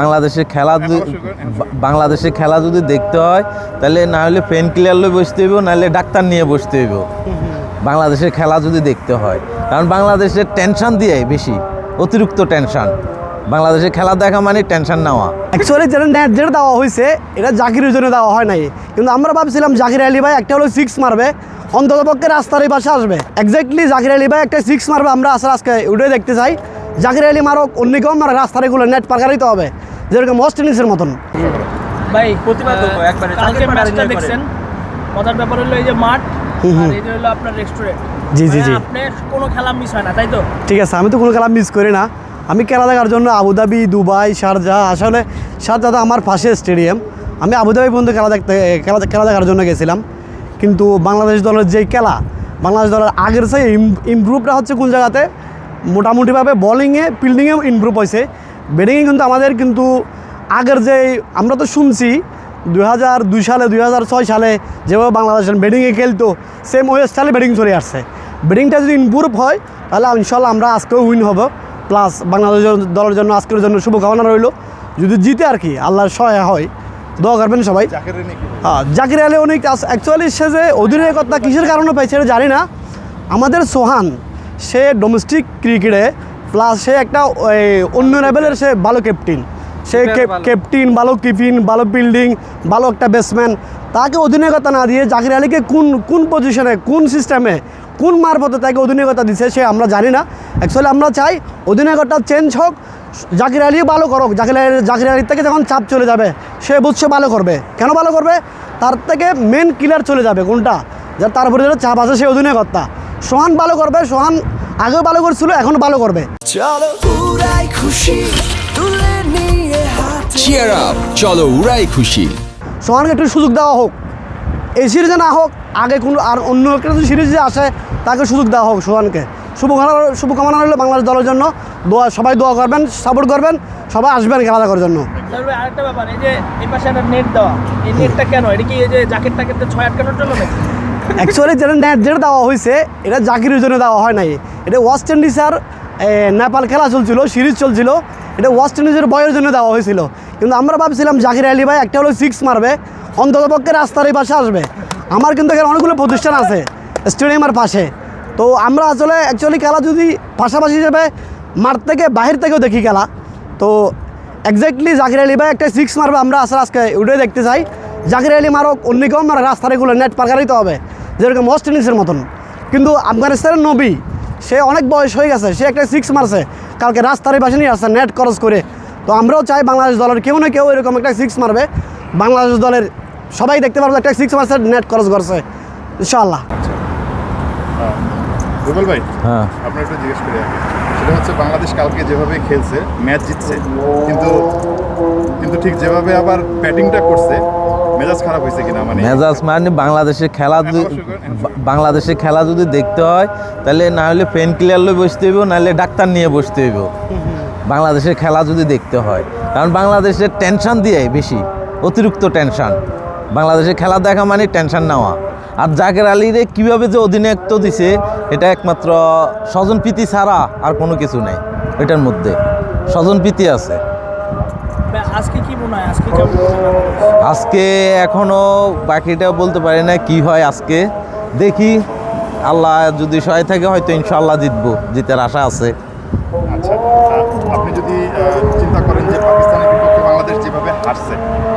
বাংলাদেশের খেলা যদি বা- বাংলাদেশের খেলা যদি দেখতে হয় তাহলে না হলে পেন ক্লিয়ার লয়ে বসতে হইব নাহলে ডাক্তার নিয়ে বসতে হইব। বাংলাদেশের খেলা যদি দেখতে হয় কারণ বাংলাদেশের টেনশন দিয়ে বেশি অতিরিক্ত টেনশন বাংলাদেশের খেলা দেখা মানে টেনশন নেওয়া। অ্যাকচুয়ালি যেটা নেট যেটা দেওয়া হয়েছে এটা জাকিরের জন্য দেওয়া হয় নাই। কিন্তু আমরা ভাবছিলাম জাকির আলী ভাই একটা হলো সিক্স মারবে অন্তত পক্ষে রাস্তার এই পাশে আসবে। এক্স্যাক্টলি জাকির আলী ভাই একটা সিক্স মারবে আমরা আসলে আজকে ওটাই দেখতে চাই। জাকির আলী মারক অন্য কেউ মারে রাস্তার এগুলো নেট পারকারিতে হবে। যেরকম ওয়েস্ট ইন্ডিজের মতন। ভাই একবারে কালকে ম্যাচটা দেখছেন? মজার ব্যাপার হলো এই যে মাঠ আর এটা হলো আপনার রেস্টুরেন্ট জি, জি, জি। আপনি কোনো খেলা মিস হয় না তাই তো? ঠিক আছে আমি তো কোনো খেলা মিস করি না। আমি খেলা দেখার জন্য আবুধাবি দুবাই শারজা আসলে শারজা তো আমার পাশে স্টেডিয়াম আমি আবুধাবি পর্যন্ত খেলা দেখতে খেলা খেলা দেখার জন্য গেছিলাম। কিন্তু বাংলাদেশ দলের যে খেলা বাংলাদেশ দলের আগের সেই ইমপ্রুভটা হচ্ছে কোন জায়গাতে? মোটামুটিভাবে বলিংয়ে ফিল্ডিংয়ে ইমপ্রুভ হয়েছে। ব্যাটিংয়ে কিন্তু আমাদের কিন্তু আগের যে আমরা তো শুনছি দুই হাজার দুই সালে দুই হাজার ছয় সালে যেভাবে বাংলাদেশের ব্যাটিংয়ে খেলতো সেম ওই স্টাইলে ব্যাটিং চলে আসছে। ব্যাটিংটা যদি ইমপ্রুভ হয় তাহলে ইনশাল্লাহ আমরা আজকেও উইন হব। প্লাস বাংলাদেশ দলের জন্য আজকের জন্য শুভকামনা রইল। যদি জিতে আর কি আল্লাহর সহায় হয়। দোয়া করবেন সবাই। হ্যাঁ জাকির আলী অনেক অ্যাকচুয়ালি সে যে অধিনায়কতা কিসের কারণে পাইছে এটা জানি না। আমাদের সোহান সে ডোমেস্টিক ক্রিকেটে প্লাস সে একটা ওই, অন্য লেভেলের সে ভালো ক্যাপ্টেন সে ক্যাপ্টেন ভালো। কিপিং ভালো বিল্ডিং ভালো একটা ব্যাটসম্যান তাকে অধিনায়কতা না দিয়ে জাকির আলীকে কোন কোন পজিশনে কোন সিস্টেমে কোন মারফতে তাকে অধিনায়কতা দিচ্ছে সে আমরা জানি না। অ্যাকচুয়ালি আমরা চাই অধিনায়কতা চেঞ্জ হোক জাকির আলী ভালো করুক। জাকির আলী জাকির আলীর থেকে যখন চাপ চলে যাবে সে বুঝছে ভালো করবে। কেন ভালো করবে? তার থেকে মেন কিলার চলে যাবে কোনটা? যার তার উপরে যেটা চাপ আছে সে অধিনায়কতা। সোহান ভালো করবে সোহান আগেও ভালো করছিল এখন ভালো করবে। চলো উড়াই খুশি তুলে নিয়ে হাতে চিয়ার আপ চলো উড়াই খুশি। সোহানকে একটু সুযোগ দেওয়া হোক। এই সিরিজে না হোক আগে কোনো আর অন্য একটা যদি সিরিজে আসে তাকে সুযোগ দেওয়া হোক সোহানকে শুভকামনা শুভকামনা রইল বাংলাদেশ দলের জন্য। দোয়া সবাই দোয়া করবেন সাপোর্ট করবেন সবাই আসবেন খেলা দেখার জন্য। আরেকটা ব্যাপার এই যে এই পাশে একটা নেট দেওয়া এই নেটটা কেন? এটা কি এই যে জ্যাকেট টাকেটে ছয় আটকানোর জন্য নাকি? অ্যাকচুয়ালি যেটা নেট যেটা দেওয়া হয়েছে এটা জাকিরের জন্য দেওয়া হয় নাই। এটা ওয়েস্ট ইন্ডিজ আর নেপাল খেলা চলছিল, সিরিজ চলছিল। এটা ওয়েস্ট ইন্ডিজের বয়ের জন্য দেওয়া হয়েছিল। কিন্তু আমরা ভাবছিলাম জাকির আলী ভাই একটা হলো সিক্স মারবে, অন্তত পক্ষে রাস্তার এই পাশে আসবে। আমার কিন্তু এখানে অনেকগুলো প্রতিষ্ঠান আছে স্টেডিয়ামের পাশে। তো আমরা আসলে অ্যাকচুয়ালি খেলা যদি পাশাপাশি হিসেবে মাঠ থেকে বাহির থেকেও দেখি খেলা, তো এক্স্যাক্টলি জাকির আলী ভাই একটা সিক্স মারবে আমরা আসলে আজকে ওটাই দেখতে চাই। জাকির আলী মারক অন্য কেউ রাস্তার এগুলো নেট পারকারিতে হবে, যেরকম ওয়েস্ট ইন্ডিজের মতন। কিন্তু আফগানিস্তানের নবী সে অনেক বয়স হয়ে গেছে সে একটা সিক্স মারছে কালকে রাস্তার পাশে নিয়ে আসছে নেট খরচ করে। তো আমরাও চাই বাংলাদেশ দলের কেউ না কেউ এরকম একটা সিক্স মারবে। বাংলাদেশ দলের সবাই দেখতে পারবে একটা সিক্স মারছে নেট খরচ করছে ইনশাআল্লাহ। রুবেল ভাই হ্যাঁ। আপনার একটু জিজ্ঞেস করি সেটা হচ্ছে বাংলাদেশ কালকে যেভাবে খেলছে ম্যাচ জিতছে কিন্তু কিন্তু ঠিক যেভাবে আবার ব্যাটিংটা করছে মেজাজ খারাপ হয়েছে কিনা মানে? মেজাজ মানে বাংলাদেশের খেলা বাংলাদেশের খেলা যদি দেখতে হয়, তাহলে না হলে পেন ক্লিয়ার লয়ে বসতে হইব নাহলে ডাক্তার নিয়ে বসতে হইব। বাংলাদেশের খেলা যদি দেখতে হয়। কারণ বাংলাদেশের টেনশন দিয়ে বেশি, অতিরিক্ত টেনশন বাংলাদেশের খেলা দেখা মানে টেনশন নেওয়া। আর জাকের আলীরে কীভাবে যে অধিনায়কত্ব দিছে, এটা একমাত্র স্বজন প্রীতি ছাড়া আর কোনো কিছু নেই, এটার মধ্যে। স্বজন প্রীতি আছে। আজকে কি মনে হয়? আজকে কেমন আজকে এখনও বাকিটা বলতে পারি না কি হয় আজকে। দেখি আল্লাহ যদি সহায় থাকে হয়তো ইনশাল্লাহ জিতবো জিতার আশা আছে। আচ্ছা আপনি যদি চিন্তা করেন যে পাকিস্তানের বিপক্ষে বাংলাদেশ যেভাবে হারছে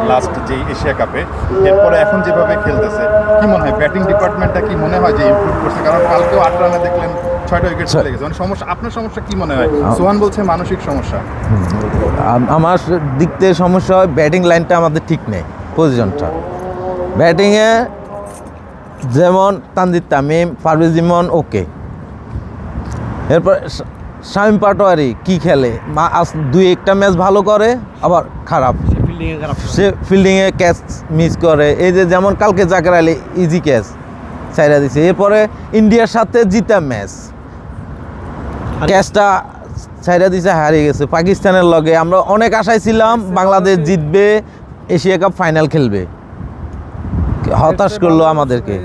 লাস্ট যে এশিয়া কাপে এরপরে এখন যেভাবে খেলতেছে কি মনে হয়? ব্যাটিং ডিপার্টমেন্টটা কি মনে হয় যে ইমপ্রুভ করছে? কারণ কালকেও আট রানে দেখলেন ছয়টা উইকেট চলে গেছে। মানে সমস্যা আপনার সমস্যা কি মনে হয়? সোহান বলছে মানসিক সমস্যা। আমার দিক থেকে সমস্যা হয় ব্যাটিং লাইনটা আমাদের ঠিক নেই পজিশনটা ব্যাটিংয়ে যেমন তানজিদ তামিম পারভেজ ইমন ওকে এরপর শামীম পাটোয়ারি কি খেলে? মা আজ দুই একটা ম্যাচ ভালো করে আবার খারাপ। সে ফিল্ডিংয়ে ক্যাচ মিস করে। এই যে যেমন কালকে জাকের আলী ইজি ক্যাচ ছাইরা দিছে। এরপরে ইন্ডিয়ার সাথে জিতা ম্যাচ ক্যাচটা ছাইরা দিছে, হারিয়ে গেছে। পাকিস্তানের লগে আমরা অনেক আশায় ছিলাম বাংলাদেশ জিতবে, এশিয়া কাপ ফাইনাল খেলবে। হতাশ করল আমাদেরকে।